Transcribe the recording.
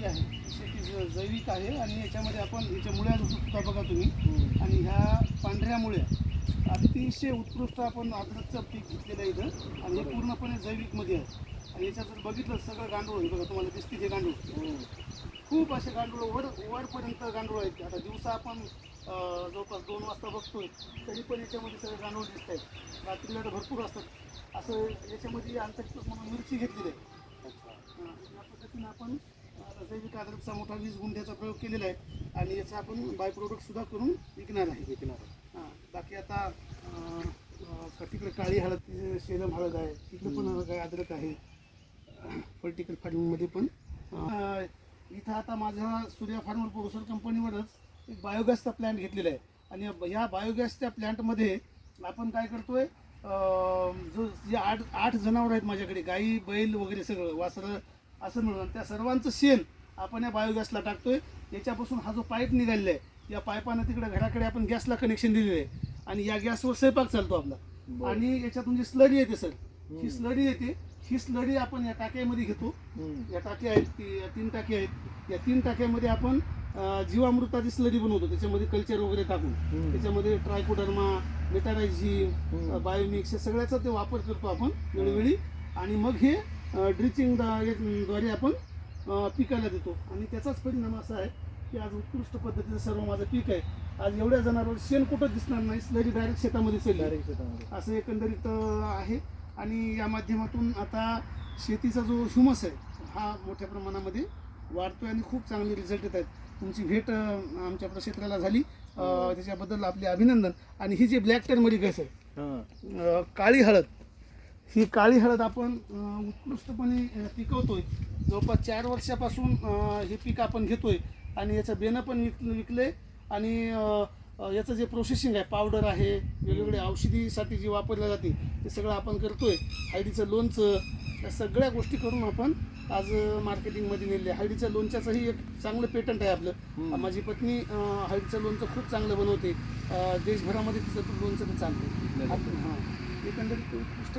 शेती आहे. शेती जैविक आहे आणि याच्यामध्ये आपण याच्या मुळ्या सुद्धा बघा तुम्ही. आणि ह्या पांढऱ्या मुळ्या अतिशय उत्कृष्ट आपण अद्रकचं पीक घेतलेलं आहे इथं. आणि हे पूर्णपणे जैविकमध्ये आहे. आणि याच्यात जर बघितलं सगळं गांडूळ हे बघा तुम्हाला दिसते ते गांडूळ. खूप असे गांडूळ वर वरपर्यंत गांडूळ आहेत. आता दिवसा आपण जवळपास दोन वाजता बघतोय तरी पण याच्यामध्ये सगळे गांडूळ दिसत आहेत. रात्रीला तर भरपूर असतात. असं याच्यामध्ये आंतरपीक म्हणून मिरची घेतलेली आहे. या पद्धतीने आपण जैविक आधारितचा मोठा वीस गुंठ्याचा प्रयोग केलेला आहे आणि याचा आपण बाय प्रोडक्ट सुद्धा करून विकणार आहे. विकणार आहे. हां बाकी आता अं, तिकडे काळी हळद ती सेलम हळद आहे तिकडे पण काय अद्रक आहे. पॉलिटिकल फार्मिंगमध्ये पण. अं, इथं आता माझ्या सूर्या फार्मर प्रोड्युसर कंपनीवरच एक बायोगॅसचा प्लॅन्ट घेतलेला आहे. आणि या- या बायोगॅसच्या प्लॅन्टमध्ये आपण काय करतोय अं, जो जे आठ आठ जनावर आहेत माझ्याकडे गाई बैल वगैरे सगळं वासरं असं मिळून त्या सर्वांचं शेण आपण या बायोगॅसला टाकतोय. याच्यापासून हा जो पाईप निघालेला आहे या पाईपानं तिकडे घराकडे आपण गॅसला कनेक्शन दिलेलं आहे. आणि या गॅसवर स्वयंपाक चालतो आपला. आणि याच्यातून जी स्लरी येते सर. ही स्लरी येते. ही स्लरी आपण या टाक्यामध्ये घेतो. या टाक्या आहेत ती या तीन टाक्या आहेत. या तीन टाक्यामध्ये आपण जीवामृताची स्लरी बनवतो. त्याच्यामध्ये कल्चर वगैरे टाकून. त्याच्यामध्ये ट्रायकोडर्मा मेटारायझिम. बायोमिक्स हे सगळ्याचा ते वापर करतो आपण वेळोवेळी. आणि मग हे ड्रिचिंगद्वारे आपण अं, पिकाला देतो. आणि त्याचाच परिणाम असा आहे की आज उत्कृष्ट पद्धतीचं सर्व माझं पीक आहे. आज एवढ्या जणांवर शेण कुठं दिसणार नाही स्लरी डायरेक्ट शेतामध्ये चालली Direct शेतामध्ये. असं एकंदरीत आहे. आणि या माध्यमातून आता शेतीचा जो ह्युमस आहे हा मोठ्या प्रमाणामध्ये वाढतोय आणि खूप चांगले रिझल्ट येत आहेत. तुमची भेट आमच्या क्षेत्राला झाली. अं, त्याच्याबद्दल आपले अभिनंदन. आणि ही जी ब्लॅक टर्मरिक आहे सर हां. अं, काळी हळद. ही काळी हळद आपण उत्कृष्टपणे पिकवतोय. जवळपास चार वर्षापासून हे पीक आपण घेतोय आणि याचं बेनं पण विक विकले आणि याचं जे प्रोसेसिंग आहे पावडर आहे वेगवेगळे औषधीसाठी जी वापरल्या जाते ते सगळं आपण करतोय. हळदीचं लोणचं या सगळ्या गोष्टी करून आपण आज मार्केटिंगमध्ये नेले हळदीचं लोणच्याचंही एक चांगलं पेटंट आहे आपलं. माझी पत्नी हळदीचं लोणचं खूप चांगलं बनवते. देशभरामध्ये तिचं लोणचं तर चालतं हां. एकंदरीत उत्कृष्ट